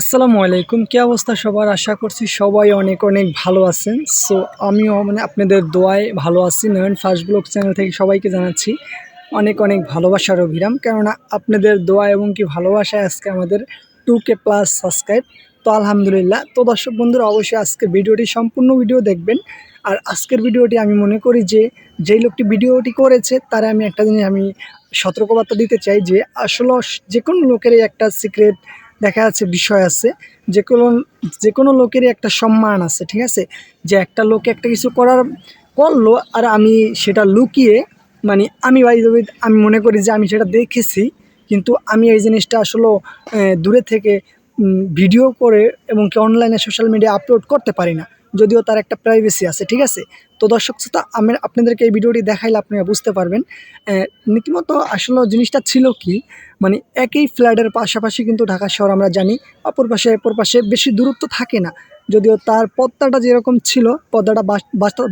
আসসালামু আলাইকুম, কী অবস্থা সবার? আশা করছি সবাই অনেক অনেক ভালো আছেন। সো আমিও মানে আপনাদের দোয়ায় ভালো আছি। নয়ন ফার্স্ট ব্লগ চ্যানেল থেকে সবাইকে জানাচ্ছি অনেক অনেক ভালোবাসার অভিরাম। কেননা আপনাদের দোয়া এবং কি ভালোবাসায় আজকে আমাদের টু কে প্লাস সাবস্ক্রাইব তো আলহামদুলিল্লাহ। তো দর্শক বন্ধুরা, অবশ্যই আজকে ভিডিওটি সম্পূর্ণ ভিডিও দেখবেন। আর আজকের ভিডিওটি আমি মনে করি যে, যেই লোকটি ভিডিওটি করেছে, তারা আমি একটা জিনিস আমি সতর্কবার্তা দিতে চাই যে, আসলে যে কোনো লোকেরই একটা সিক্রেট দেখা যাচ্ছে বিষয় আছে যে কোনো যে কোনো লোকেরই একটা সম্মান আছে, ঠিক আছে? যে একটা লোক একটা কিছু করার, করল আর আমি সেটা লুকিয়ে মানে আমি বাই আমি মনে করি যে আমি সেটা দেখেছি, কিন্তু আমি এই জিনিসটা আসলে দূরে থেকে ভিডিও করে এবং কি অনলাইনে সোশ্যাল মিডিয়া আপলোড করতে পারি না। যদিও তার একটা প্রাইভেসি আছে, ঠিক আছে? তো দর্শক শ্রোতা, আমি আপনাদেরকে এই ভিডিওটি দেখাইলে আপনি বুঝতে পারবেন নীতিমতো আসলে জিনিসটা ছিল কি মানে একই ফ্ল্যাটের পাশাপাশি কিন্তু ঢাকা শহর আমরা জানি, অপর পাশে অপর পাশে বেশি দূরত্ব থাকে না। যদিও তার পদ্মাটা যেরকম ছিল, পদ্মাটা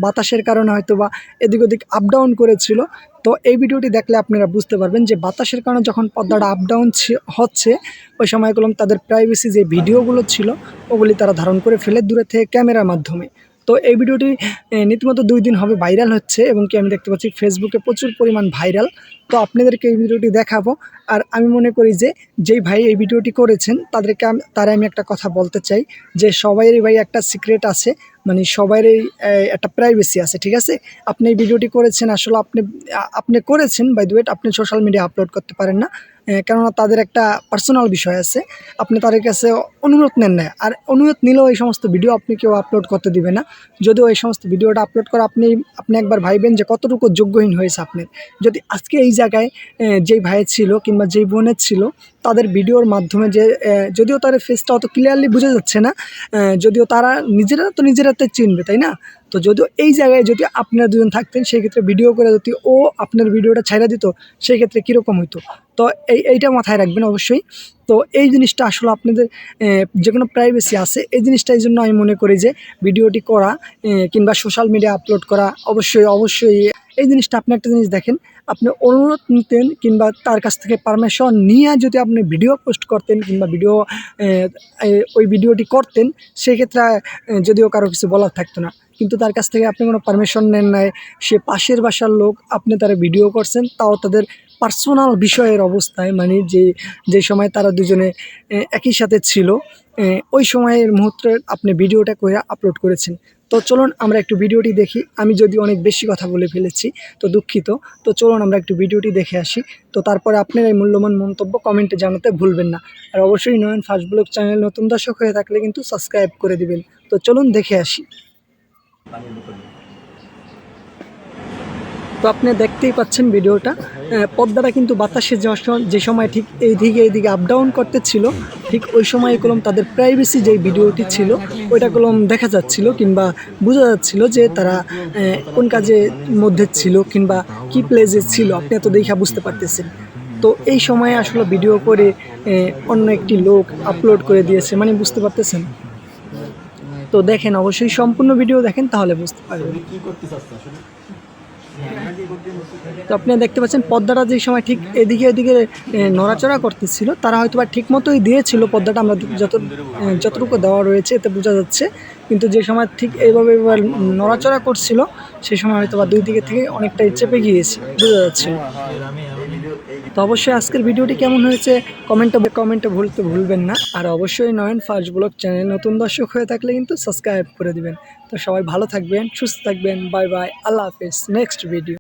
বাতাসের কারণে হয়তো বা এদিক ওদিক আপ ডাউন করেছিল। তো এই ভিডিওটি দেখলে আপনারা বুঝতে পারবেন যে বাতাসের কারণে যখন পদ্মাটা আপ ডাউন হচ্ছে, ওই সময় কলম তাদের প্রাইভেসি যে ভিডিওগুলো ছিল, ওগুলি তারা ধারণ করে ফেলে দূরে থেকে ক্যামেরার মাধ্যমে। তো এই ভিডিওটি এ, রীতিমতো দুই দিন হবে ভাইরাল হচ্ছে এবং কি আমি দেখতে পাচ্ছি ফেসবুকে প্রচুর পরিমাণ ভাইরাল। তো আপনাদেরকে এই ভিডিওটি দেখাবো। আর আমি মনে করি যে যেই ভাই এই ভিডিওটি করেছেন তাদেরকে তারা আমি একটা কথা বলতে চাই যে সবাইয়েরই ভাই একটা সিক্রেট আছে মানে সবাইয়েরই একটা প্রাইভেসি আছে ঠিক আছে? আপনি এই ভিডিওটি করেছেন আসলে আপনি আপনি করেছেন বাই দুয়েট আপনি সোশ্যাল মিডিয়া আপলোড করতে পারেন না। কেননা তাদের একটা পার্সোনাল বিষয় আছে। আপনি তাদের কাছে অনুরোধ নেন না। আর অনুরোধ নিলেও এই সমস্ত ভিডিও আপনি কেউ আপলোড করতে দিবে না। যদিও এই সমস্ত ভিডিওটা আপলোড করে আপনি আপনি একবার ভাইবেন যে কতটুকু যোগ্যহীন হয়েছে আপনার। যদি আজকে এই জায়গায় যেই ভাইয়ের ছিল কিংবা যেই বোনের ছিল, তাদের ভিডিওর মাধ্যমে যে যদিও তাদের ফেসটা অত ক্লিয়ারলি বোঝা যাচ্ছে না যদিও তারা নিজেরা তো নিজেরাতে চিনবে, তাই না? তো যদিও এই জায়গায় যদি আপনারা দুজন থাকতেন সেই ক্ষেত্রে ভিডিও করে যদি ও আপনার ভিডিওটা ছাইড়া দিত সেই ক্ষেত্রে কীরকম হতো তো এই, এইটা মাথায় রাখবেন অবশ্যই। তো এই জিনিসটা আসলে আপনাদের যে কোনো প্রাইভেসি আছে, এই জিনিসটা এই জন্য আমি মনে করি যে ভিডিওটি করা কিংবা সোশ্যাল মিডিয়া আপলোড করা অবশ্যই অবশ্যই এই জিনিসটা আপনি একটা জিনিস দেখেন, আপনি অনুরোধ নিতেন কিংবা তার কাছ থেকে পারমিশন নিয়ে যদি আপনি ভিডিও পোস্ট করতেন কিংবা ভিডিও ওই ভিডিওটি করতেন, সেক্ষেত্রে যদিও কারও কিছু বলার থাকতো না। কিন্তু তার কাছ থেকে আপনি কোনো পারমিশন নেন নাই, সে পাশের বাসার লোক আপনি তারা ভিডিও করছেন, তাও তাদের পার্সোনাল বিষয়ের অবস্থায় মানে যে যে সময় তারা দুজনে একই সাথে ছিল ওই সময়ের মুহূর্তে আপনি ভিডিওটা করে আপলোড করেছেন। তো চলুন আমরা একটু ভিডিওটি দেখি। আমি যদি অনেক বেশি কথা বলে ফেলেছি, তো দুঃখিত। তো চলুন আমরা একটু ভিডিওটি দেখে আসি। তো তারপরে আপনার এই মূল্যবান মন্তব্য কমেন্টে জানাতে ভুলবেন না। আর অবশ্যই নয়ন ফার্স্ট ব্লগ চ্যানেল নতুন দর্শক হয়ে থাকলে কিন্তু সাবস্ক্রাইব করে দিবেন। তো চলুন দেখে আসি। তো আপনি দেখতেই পাচ্ছেন ভিডিওটা। পদ্মাটা কিন্তু বাতাসে যে সময় ঠিক এইদিকে এইদিকে আপ ডাউন করতে ছিল, ঠিক ওই সময় কলম তাদের প্রাইভেসি যেই ভিডিওটি ছিল, ওইটা কলম দেখা যাচ্ছিল কিংবা বোঝা যাচ্ছিল যে তারা কোন কাজের মধ্যে ছিল কিংবা কি প্লেসে ছিল, আপনি এত দেখা বুঝতে পারতেছেন। তো এই সময়ে আসলে ভিডিও করে অন্য একটি লোক আপলোড করে দিয়েছে মানে বুঝতে পারতেছেন? তো দেখেন অবশ্যই সম্পূর্ণ ভিডিও দেখেন তাহলে বুঝতে পারবেন। তো আপনি দেখতে পাচ্ছেন পদ্মাটা যে সময় ঠিক এদিকে এদিকে নড়াচড়া করতেছিল তারা হয়তো বা ঠিক মতোই দিয়েছিল পদ্মাটা আমরা যত যতটুকু দেওয়া রয়েছে এতে বোঝা যাচ্ছে। কিন্তু যে সময় ঠিক এইভাবে এবার নড়াচড়া করছিল সেই সময় হয়তো বা দুই দিকে থেকে অনেকটাই চেপে গিয়েছে বোঝা যাচ্ছে। তো অবশ্যই আজকের ভিডিওটি কেমন হয়েছে কমেন্টে কমেন্টে ভুলতে ভুলবেন না। আর অবশ্যই নয়ন ফার্স্ট ব্লগ চ্যানেল নতুন দর্শক হয়ে থাকলে কিন্তু সাবস্ক্রাইব করে দিবেন। তো সবাই ভালো থাকবেন, সুস্থ থাকবেন, বাই বাই, আল্লাহ হাফেজ, নেক্সট ভিডিও।